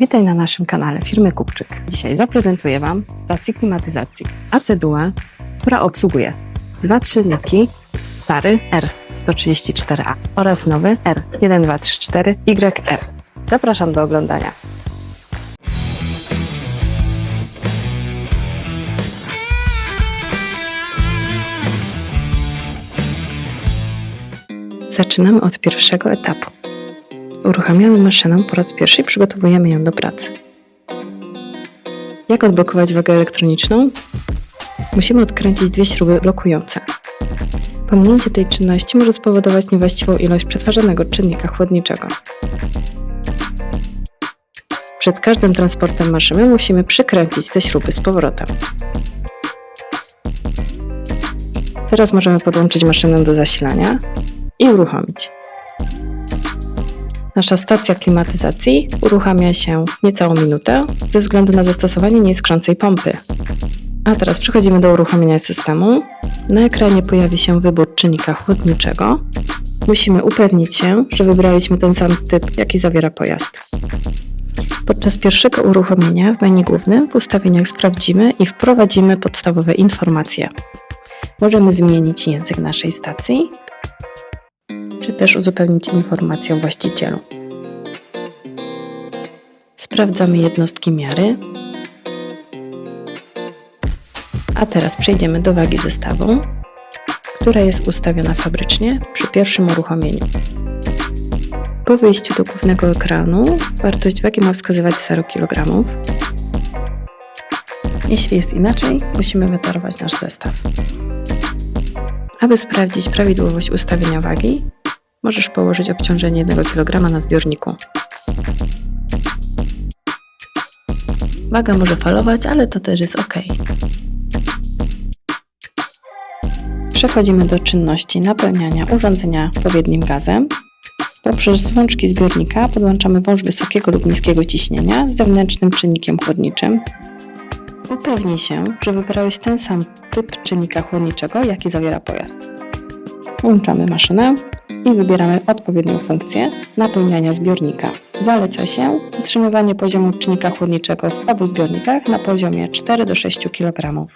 Witaj na naszym kanale firmy Kupczyk. Dzisiaj zaprezentuję Wam stację klimatyzacji AC Dual, która obsługuje dwa silniki stary R134A oraz nowy R1234YF. Zapraszam do oglądania. Zaczynamy od pierwszego etapu. Uruchamiamy maszynę po raz pierwszy i przygotowujemy ją do pracy. Jak odblokować wagę elektroniczną? Musimy odkręcić dwie śruby blokujące. Pominięcie tej czynności może spowodować niewłaściwą ilość przetwarzanego czynnika chłodniczego. Przed każdym transportem maszyny musimy przykręcić te śruby z powrotem. Teraz możemy podłączyć maszynę do zasilania i uruchomić. Nasza stacja klimatyzacji uruchamia się niecałą minutę ze względu na zastosowanie nieskrzącej pompy. A teraz przechodzimy do uruchomienia systemu. Na ekranie pojawi się wybór czynnika chłodniczego. Musimy upewnić się, że wybraliśmy ten sam typ, jaki zawiera pojazd. Podczas pierwszego uruchomienia w menu głównym w ustawieniach sprawdzimy i wprowadzimy podstawowe informacje. Możemy zmienić język naszej stacji, czy też uzupełnić informację o właścicielu. Sprawdzamy jednostki miary. A teraz przejdziemy do wagi zestawu, która jest ustawiona fabrycznie przy pierwszym uruchomieniu. Po wyjściu do głównego ekranu wartość wagi ma wskazywać 0 kg. Jeśli jest inaczej, musimy wytarować nasz zestaw. Aby sprawdzić prawidłowość ustawienia wagi, możesz położyć obciążenie 1 kg na zbiorniku. Waga może falować, ale to też jest ok. Przechodzimy do czynności napełniania urządzenia odpowiednim gazem. Poprzez włączki zbiornika podłączamy wąż wysokiego lub niskiego ciśnienia z zewnętrznym czynnikiem chłodniczym. Upewnij się, że wybrałeś ten sam typ czynnika chłodniczego, jaki zawiera pojazd. Włączamy maszynę i wybieramy odpowiednią funkcję napełniania zbiornika. Zaleca się utrzymywanie poziomu czynnika chłodniczego w obu zbiornikach na poziomie 4 do 6 kg.